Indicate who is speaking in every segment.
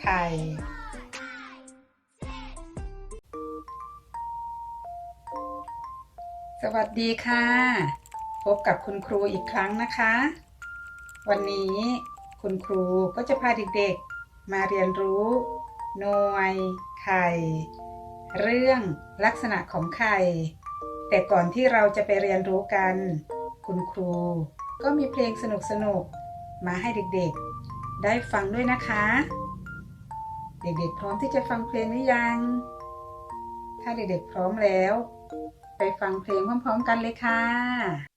Speaker 1: ไข่ สวัสดีค่ะ พบกับคุณครูอีกครั้งนะคะ วันนี้คุณครูก็จะพาเด็กๆ มาเรียนรู้หน่วยไข่ เรื่องลักษณะของไข่ แต่ก่อนที่เราจะไปเรียนรู้กัน คุณครูก็มีเพลงสนุกๆ มาให้เด็กๆ ได้ฟังด้วยนะคะ เด็กๆพร้อมที่จะฟังเพลงหรือยัง ถ้าเด็กๆพร้อมแล้ว ไปฟังเพลงพร้อม ๆ กันเลยค่ะ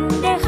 Speaker 2: ดวั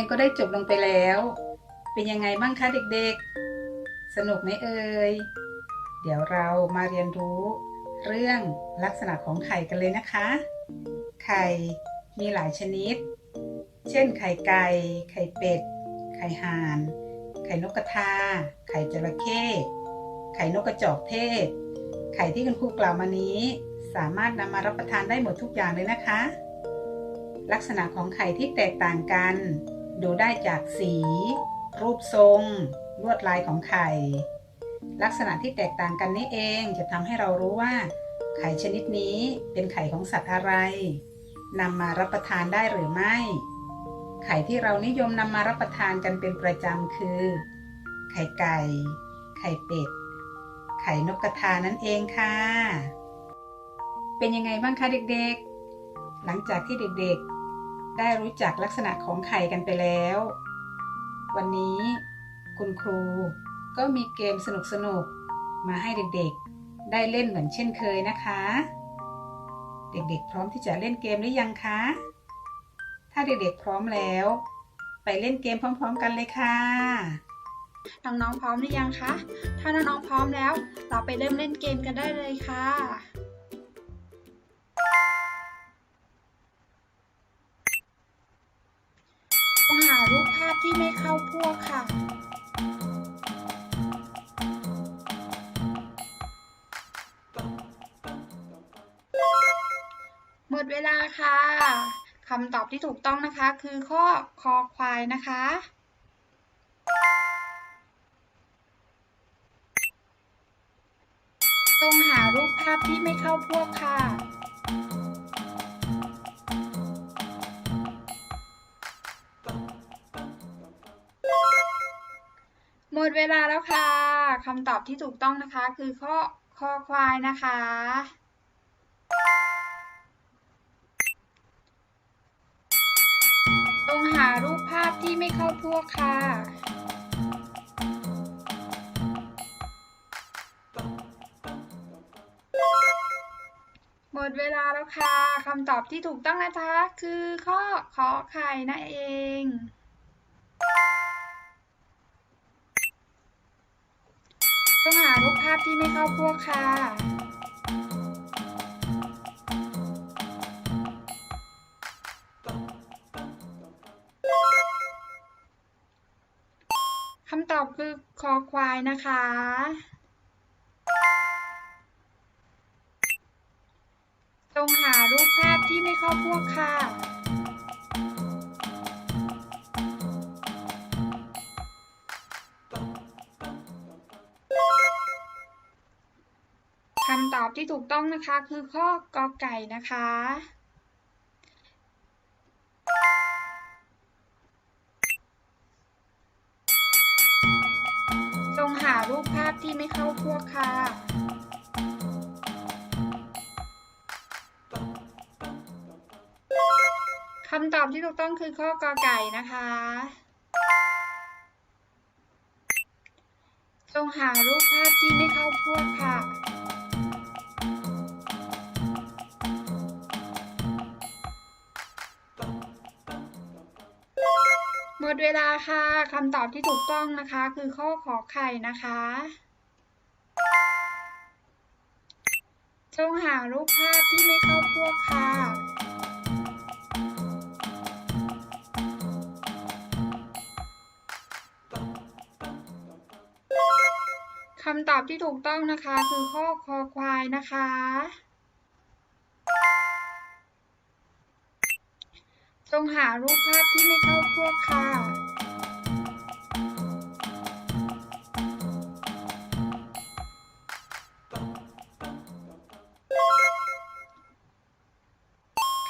Speaker 2: งก็ได้จบ
Speaker 1: ลงไปแล้ว เป็นยังไงบ้างคะเด็กๆ สนุกไหมเอ่ย เดี๋ยวเรามาเรียนรู้เรื่องลักษณะของไข่กันเลยนะคะ ไข่มีหลายชนิด เช่น ไข่ไก่ ไข่เป็ด ไข่ห่าน ไข่นกกระทา ไข่จระเข้ ไข่นกกระจอกเทศ ไข่ที่คุณครูกล่าวมานี้ สามารถนำมารับประทานได้หมดทุกอย่างเลยนะคะ ลักษณะของไข่ที่แตกต่างกัน ดูได้จากสี รูปทรง ลวดลายของไข่ ลักษณะที่แตกต่างกันนี้เองจะทำให้เรารู้ว่า ไข่ชนิดนี้เป็นไข่ของสัตว์อะไรนำมารับประทานได้หรือไม่ ไข่ที่เรานิยมนำมารับประทานกันเป็นประจำคือ ไข่ไก่ ไข่เป็ด ไข่นกกระทานั่นเองค่ะ เป็นยังไงบ้างคะเด็กๆ หลังจากที่เด็กๆ ได้รู้จักลักษณะของไข่กันไปแล้ว วันนี้คุณครูก็มีเกมสนุกๆมาให้เด็กๆ ได้เล่นเหมือนเช่นเคยนะคะ เด็กๆ พร้อมที่จะเล่นเกมหรือยังคะ ถ้าเด็กๆ พร้อมแล้ว ไปเล่นเกมพร้อม ๆ กันเลยค่ะ
Speaker 3: น้องๆพร้อมหรือยังคะ ถ้าน้องๆพร้อมแล้ว เราไปเริ่มเล่นเกมกันได้เลยค่ะ หารูปภาพที่ไม่เข้าพวกค่ะ หมดเวลาค่ะคำตอบที่ถูกต้องนะคะคือข้อคอควายนะคะต้องหารูปภาพที่ไม่เข้าพวกค่ะ หมดเวลาแล้วค่ะ คำตอบที่ถูกต้องนะคะคือข้อคอควายนะคะ ตรงหารูปภาพที่ไม่เข้าพวกค่ะ หมดเวลาแล้วค่ะ คำตอบที่ถูกต้องนะคะ คือข้อขอไข่นั่นเอง งหารูปภาพที่ไม่เข้าพวกค่ะ คำตอบคือคอควายนะคะ จงหารูปภาพที่ไม่เข้าพวกค่ะ ที่ถูกต้องนะคะคือข้อกอไก่นะคะ จงหารูปภาพที่ไม่เข้าพวกค่ะคำตอบที่ถูกต้องคือข้อกอไก่นะคะจงหารูปภาพที่ไม่เข้าพวกค่ะ ดเวลาค่ะคำตอบที่ถูกต้องนะคะ คือข้อขอไข่นะคะจงหารูปภาพที่ไม่เข้าพวกค่ะคำตอบที่ถูกต้องนะคะ คือข้อคอควายนะคะ จงหารูปภาพที่ไม่เข้าพวกค่ะ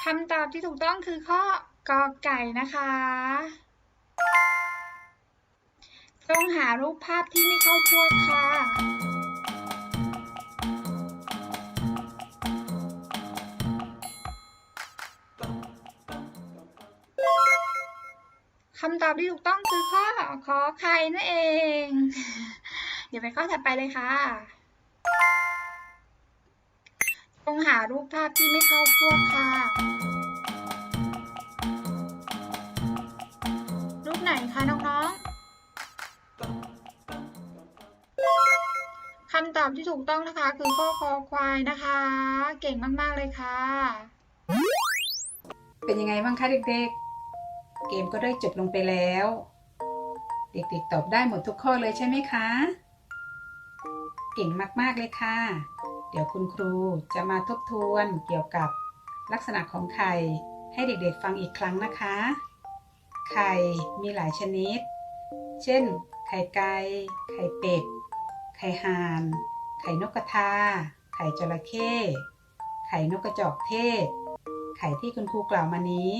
Speaker 3: คำตอบที่ถูกต้องคือข้อกอไก่นะคะจงหารูปภาพที่ไม่เข้าพวกค่ะ คำตอบที่ถูกต้องคือข้อขอไข่นั่นเอง เดี๋ยวไปข้อถัดไปเลยค่ะจงหารูปภาพที่ไม่เข้าพวกค่ะ รูปไหนคะน้องๆคำตอบที่ถูกต้องนะคะ คือข้อคอควายนะคะ เก่งมากๆเลยค่ะ
Speaker 1: เป็นยังไงบ้างคะเด็กๆ เกมก็ได้จบลงไปแล้ว เด็กๆตอบได้หมดทุกข้อเลยใช่ไหมคะ เก่งมากๆเลยค่ะ เดี๋ยวคุณครูจะมาทบทวนเกี่ยวกับลักษณะของไข่ให้เด็กๆฟังอีกครั้งนะคะ ไข่มีหลายชนิด เช่น ไข่ไก่ ไข่เป็ด ไข่ห่าน ไข่นกกระทา ไข่จระเข้ ไข่นกกระจอกเทศ ไข่ที่คุณครูกล่าวมานี้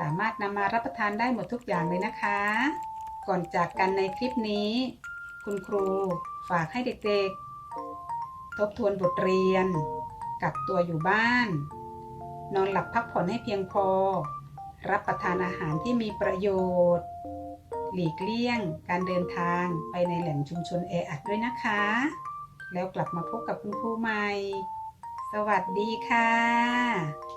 Speaker 1: สามารถนำมารับประทานได้หมดทุกอย่างเลยนะคะ ก่อนจากกันในคลิปนี้ คุณครูฝากให้เด็กๆ ทบทวนบทเรียน กักตัวอยู่บ้าน นอนหลับพักผ่อนให้เพียงพอ รับประทานอาหารที่มีประโยชน์ หลีกเลี่ยง การเดินทางไปในแหล่งชุมชนแออัดด้วยนะคะ แล้วกลับมาพบกับคุณครูใหม่ สวัสดีค่ะ